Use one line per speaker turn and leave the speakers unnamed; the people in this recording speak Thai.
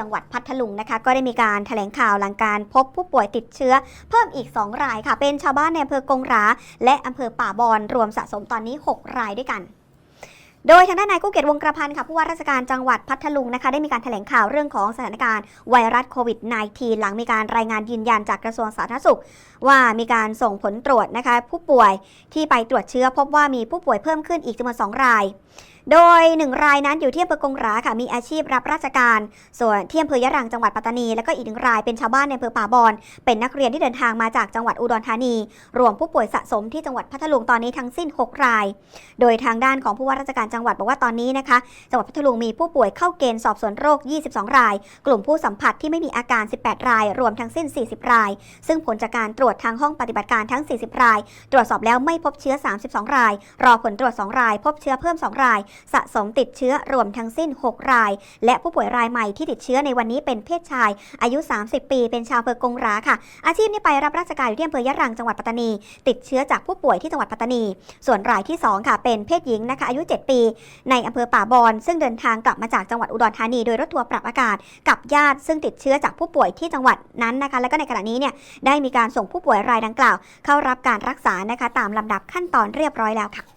จังหวัดพัทลุงนะคะก็ได้มีการแถลงข่าวหลังการพบผู้ป่วยติดเชื้อ เพิ่มอีก 2 รายค่ะ เป็นชาวบ้านในอำเภอกงรา และอำเภอป่าบอนรวมสะสมตอนนี้ 6 รายด้วยกันโดยทางด้านนายกู้เกียรติวงกระพันธ์ค่ะผู้ว่าราชการจังหวัดพัทลุงนะคะได้มีการแถลงข่าวเรื่องของสถานการณ์ไวรัสโควิด -19 หลังมีการรายงานยืนยันจากกระทรวงสาธารณสุข ว่ามีการส่งผลตรวจนะคะผู้ป่วยที่ไปตรวจเชื้อพบว่ามีผู้ป่วยเพิ่มขึ้นอีกจำนวน2รายโดย 1 รายนั้นอยู่ที่อำเภอกงหราค่ะมีอาชีพรับราชการ ส่วนที่อำเภอยะรังจังหวัดปัตตานี แล้วก็อีกหนึ่งรายเป็นชาวบ้านในอำเภอป่าบอนเป็นนักเรียนที่เดินทางมาจากจังหวัดอุดรธานี รวมผู้ป่วยสะสมที่จังหวัดพัทลุงตอนนี้ทั้งสิ้น 6 ราย โดยทางด้านของผู้ว่าราชการจังหวัดบอกว่าตอนนี้นะคะจังหวัดพัทลุงมีผู้ป่วยเข้าเกณฑ์สอบสวนโรค 22 ราย กลุ่มผู้สัมผัสที่ไม่มีอาการ 18 ราย รวมทั้งสิ้น 40 ราย ซึ่งผลจากการตรวจทางห้องปฏิบัติการทั้ง 40 ราย ตรวจสอบแล้วไม่พบเชื้อ 32 ราย รอผลตรวจ 2 ราย พบเชื้อเพิ่ม 2 รายสะสมติดเชื้อรวมทั้งสิ้น 6 ราย และผู้ป่วยรายใหม่ที่ติดเชื้อในวันนี้เป็นเพศชาย อายุ 30 ปี เป็นชาวอำเภอกงราค่ะ อาชีพนี้ไปรับราชการอยู่ที่อำเภอยะรังจังหวัดปัตตานี ติดเชื้อจากผู้ป่วยที่จังหวัดปัตตานี ส่วนรายที่ 2 ค่ะ เป็นเพศหญิงนะคะอายุ 7 ปี ในอำเภอป่าบอนซึ่งเดินทางกลับมาจากจังหวัดอุดรธานีโดยรถทัวร์ปรับอากาศกับญาติ ซึ่งติดเชื้อจากผู้ป่วยที่จังหวัดนั้นนะคะ และก็ในขณะนี้เนี่ยได้มีการส่งผู้ป่วยรายดังกล่าว เข้ารับการรักษานะคะตามลำดับขั้นตอนเรียบร้อยแล้วค่ะ